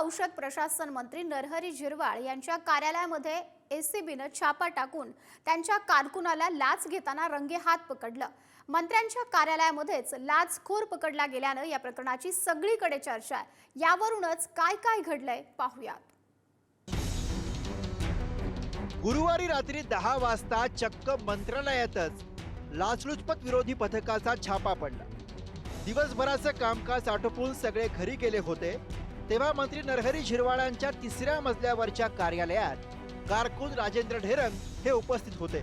औषध प्रशासन मंत्री नरहरी झिरवाळ यांच्या कार्यालयामध्ये एसीबीनं छापा टाकून त्यांच्या कारकुनाला लाच घेताना रंगे हात पकडलं. मंत्र्यांच्या कार्यालयामध्येच लाचखोर पकडला गेल्यानं या प्रकरणाची सगळीकडे चर्चा आहे. यावरूनच काय काय घडलंय पाहूयात. गुरुवारी रात्री दहा वाजता चक्क मंत्रालयातच लाचलुचपत विरोधी पथकाचा छापा पडला. दिवसभराचं कामकाज आटोपून सगळे घरी गेले होते. तेव्हा मंत्री नरहरी झिरवाळांच्या तिसऱ्या मजल्यावरच्या कार्यालयात कारकून राजेंद्र ढेरंग हे उपस्थित होते.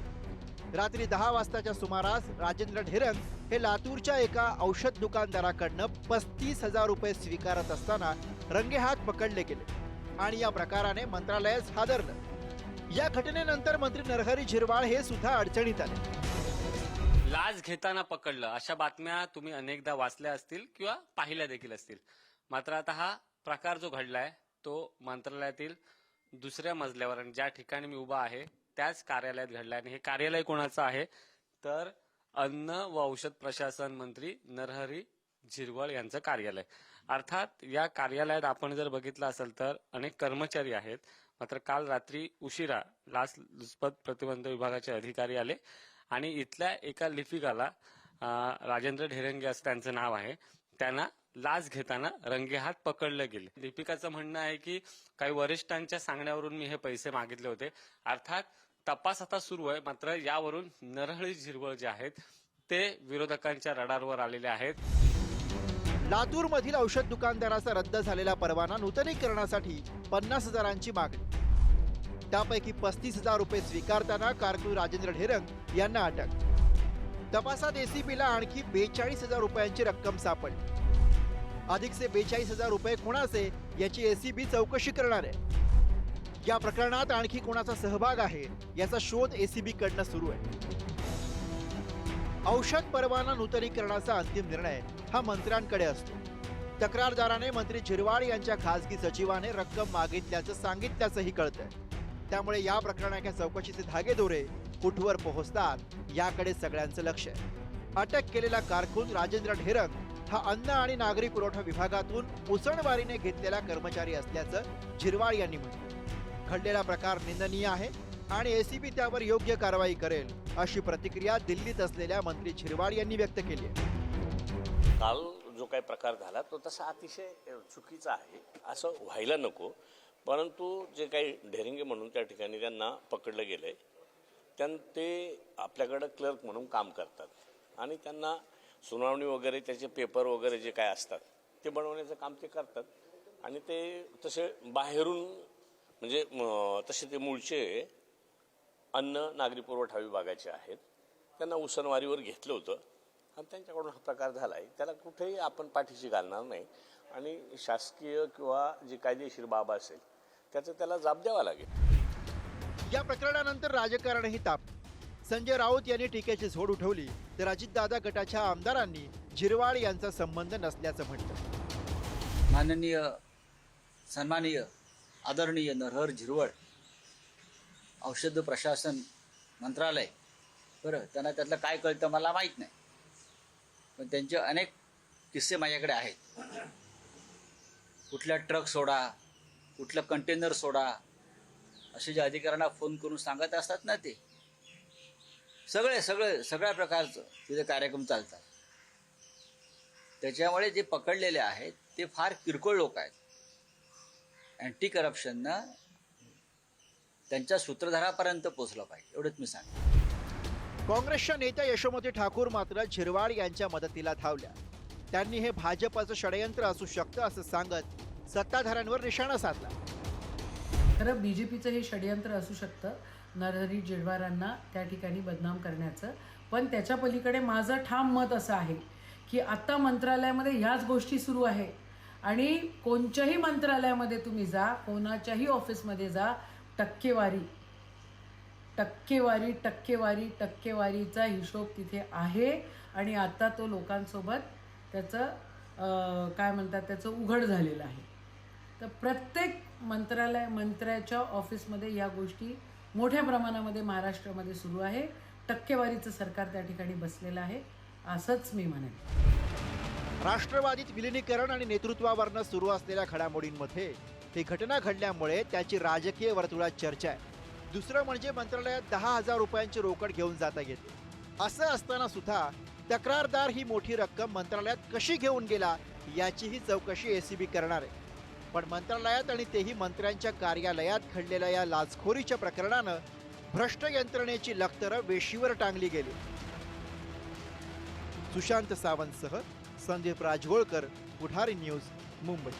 रात्री दहा वाजताच्या सुमारास राजेंद्र ढेरंग हे लातूरच्या एका औषध दुकानदाराकडनं पस्तीस हजार रुपये स्वीकारत असताना रंगेहात पकडले गेले आणि या प्रकाराने मंत्रालयास हादरलं. या घटनेनंतर मंत्री नरहरी झिरवाळ हे सुद्धा अडचणीत आले. लाच घेताना पकडलं अशा बातम्या तुम्ही अनेकदा वाचल्या असतील किंवा पाहिल्या देखील असतील. मात्र आता हा प्रकार जो घडलाय तो मंत्रालयातील दुसऱ्या मजल्यावर आणि ज्या ठिकाणी मी उभा आहे त्याच कार्यालयात घडलाय आणि हे कार्यालय कोणाचं आहे? तर अन्न व औषध प्रशासन मंत्री नरहरी झिरवळ यांचं कार्यालय. अर्थात या कार्यालयात आपण जर बघितलं असेल तर अनेक कर्मचारी आहेत. मात्र काल रात्री उशिरा लाचलुचपत प्रतिबंध विभागाचे अधिकारी आले आणि इथल्या एका लिपिकाला राजेंद्र ढेरंगे असं त्यांचं नाव आहे. त्यांना लाच घेताना रंगेहात पकडलं गेले. दीपिकाचं म्हणणं आहे की काही वरिष्ठांच्या सांगण्यावरून मी हे पैसे मागितले होते. अर्थात तपास आता सुरू आहे मात्र यावरून नरहळी झिरवळ जे आहेत ते विरोधकांच्या रडारवर आलेले आहेत. लातूर मधील औषध दुकानदाराचा रद्द झालेला परवाना नूतनीकरणासाठी पन्नास हजारांची मागणी. त्यापैकी पस्तीस हजार रुपये स्वीकारताना कारकून राजेंद्र ढेरंग यांना अटक. तपासात एसीबीला आणखी बेचाळीस हजार रुपयांची रक्कम सापडली. अधिकचे बेचाळीस हजार रुपये कोणाचे याची एसीबी चौकशी करणार आहे. या प्रकरणात आणखी कोणाचा सहभाग आहे याचा शोध एसीबी कडनं सुरू आहे. औषध परवाना नूतनीकरणाचा अंतिम निर्णय हा मंत्र्यांकडे असतो. तक्रारदाराने मंत्री झिरवाळ यांच्या खासगी सचिवाने रक्कम मागितल्याचं सांगितल्याचंही कळतंय. त्यामुळे या प्रकरणाच्या चौकशीचे धागेदोरे कुठवर पोहोचतात याकडे सगळ्यांचं लक्ष आहे. अटक केलेला कारकून राजेंद्र ढेरंग हा अन्न आणि नागरी पुरवठा विभागातून उसणवारीने घेतलेला कर्मचारी असल्याचं झिरवाळ यांनी म्हटलं. घडलेला प्रकार निंदनीय आहे आणि एसीबी त्यावर योग्य कारवाई करेल अशी प्रतिक्रिया दिल्लीत असलेल्या मंत्री झिरवाळ यांनी व्यक्त केली आहे. काल जो काही प्रकार झाला तो तसा अतिशय चुकीचा आहे असं व्हायला नको. परंतु जे काही ढेरिंगे म्हणून त्या ठिकाणी त्यांना पकडलं गेलं आहे त्यां ते आपल्याकडं क्लर्क म्हणून काम करतात आणि त्यांना सुनावणी वगैरे त्याचे पेपर वगैरे जे काय असतात ते बनवण्याचं काम ते करतात. आणि ते तसे बाहेरून म्हणजे तसे ते मूळचे अन्न नागरी पुरवठा विभागाचे आहेत. त्यांना उसनवारीवर घेतलं होतं. आणि त्यांच्याकडून हा प्रकार झाला आहे त्याला कुठेही आपण पाठीशी घालणार नाही. आणि शासकीय किंवा जी कायदेशीर बाब असेल त्याचं त्याला जाब द्यावा लागेल. या प्रकरणानंतर राजकारणही ताप. संजय राऊत यांनी टीकेची झोड उठवली तर अजितदादा गटाच्या आमदारांनी झिरवाळ यांचा संबंध नसल्याचं म्हटलं. माननीय सन्माननीय आदरणीय नरहर झिरवळ औषध प्रशासन मंत्रालय. बरं त्यांना त्यातलं काय कळतं मला माहीत नाही. पण त्यांचे अनेक किस्से माझ्याकडे आहेत. कुठल्या ट्रक सोडा कुठलं कंटेनर सोडा असे जे अधिकाऱ्यांना फोन करून सांगत असतात ना ते सगळे सगळे सगळ्या प्रकारचं तिथे कार्यक्रम चालतात. त्याच्यामुळे जे पकडलेले आहेत ते फार किरकोळ लोक आहेत. अँटी करप्शननं त्यांच्या सूत्रधारापर्यंत पोचलं पाहिजे एवढंच मी सांगतो काँग्रेसच्या नेत्या यशोमती ठाकूर मात्र झिरवाळ यांच्या मदतीला धावल्या. त्यांनी हे भाजपचं षडयंत्र असू शकतं असं सांगत सत्ताधाऱ्यांवर निशाणा साधला. खरं बी जे पीचं हे षडयंत्र असू शकतं नरहरी जेडवारांना त्या ठिकाणी बदनाम करण्याचं. पण त्याच्या पलीकडे माझं ठाम मत असं आहे की आत्ता मंत्रालयामध्ये ह्याच गोष्टी सुरू आहे. आणि कोणत्याही मंत्रालयामध्ये तुम्ही जा कोणाच्याही ऑफिसमध्ये जा टक्केवारी टक्केवारी टक्केवारी टक्केवारीचा हिशोब तिथे आहे. आणि आता तो लोकांसोबत त्याचं काय म्हणतात त्याचं उघड झालेलं आहे. तर प्रत्येक मंत्रालय मंत्र्याच्या ऑफिसमध्ये या गोष्टी मोठ्या प्रमाणामध्ये महाराष्ट्रामध्ये सुरू आहे. टक्केवारीचं सरकार त्या ठिकाणी बसलेलं आहे असंच मी म्हणेन. राष्ट्रवादीत विलिनीकरण आणि नेतृत्वावरनं सुरू असलेल्या घडामोडींमध्ये ही घटना घडल्यामुळे त्याची राजकीय वर्तुळात चर्चा आहे. दुसरं म्हणजे मंत्रालयात दहा हजार रुपयांची रोकड घेऊन जाता येते. असं असताना सुद्धा तक्रारदार ही मोठी रक्कम मंत्रालयात कशी घेऊन गेला याचीही चौकशी एसीबी करणार आहे. पण मंत्रालयात आणि तेही मंत्र्यांच्या कार्यालयात घडलेल्या या लाचखोरीच्या प्रकरणानं भ्रष्ट यंत्रणेची लखतरं वेशीवर टांगली गेली. सुशांत सावंतसह संदीप राजगोळकर पुढारी न्यूज मुंबई.